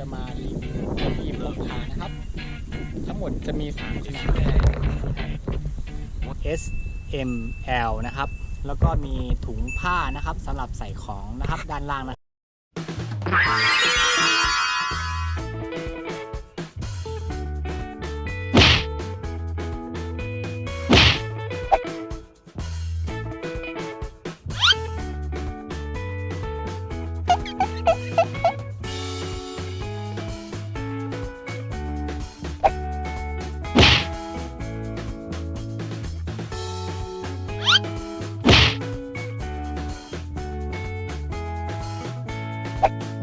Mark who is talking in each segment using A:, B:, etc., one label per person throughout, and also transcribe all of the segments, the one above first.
A: จะมารีวิวที่พกพานะครับ ทั้งหมดจะมี3ขนาด S M L นะครับ แล้วก็มีถุงผ้านะครับสำหรับใส่ของนะครับด้านล่างนะนี่นะครับ เ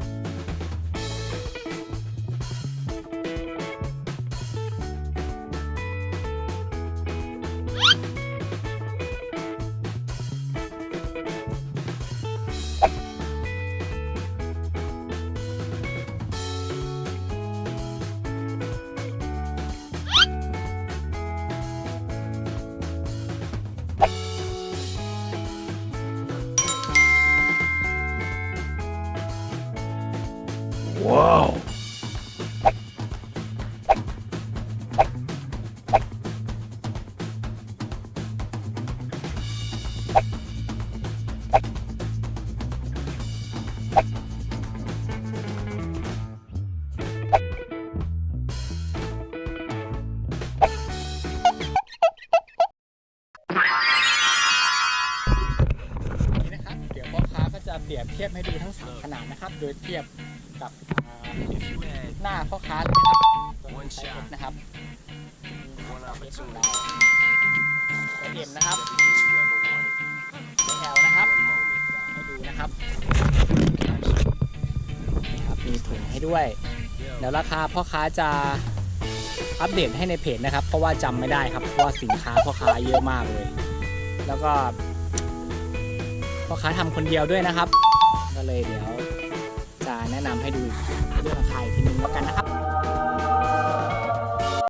A: วพ่อค้าก็จะเปรียบเทียบให้ดูทั้งสามขนาดนะครับ โดยเทียบ กับอ่าหน้าพ่อค้าเลยนะครับตัวไซส์ S นะครับมีไซส์ S ของเราไซส์ M นะครับไซส์ L นะครับให้ดูนะครับนี่ครับมีถุงให้ด้วยเดี๋ยวราคาพ่อค้าจะอัปเดตให้ในเพจนะครับ เพราะว่าจำไม่ได้ครับเพราะว่าสินค้าพ่อค้าเยอะมากเลย แล้วก็พ่อค้าทำคนเดียวด้วยนะครับ ก็เลยเดี๋ยว จะแนะนำให้ดูเรื่องราคาอีกทีนึงแล้วกันนะครับ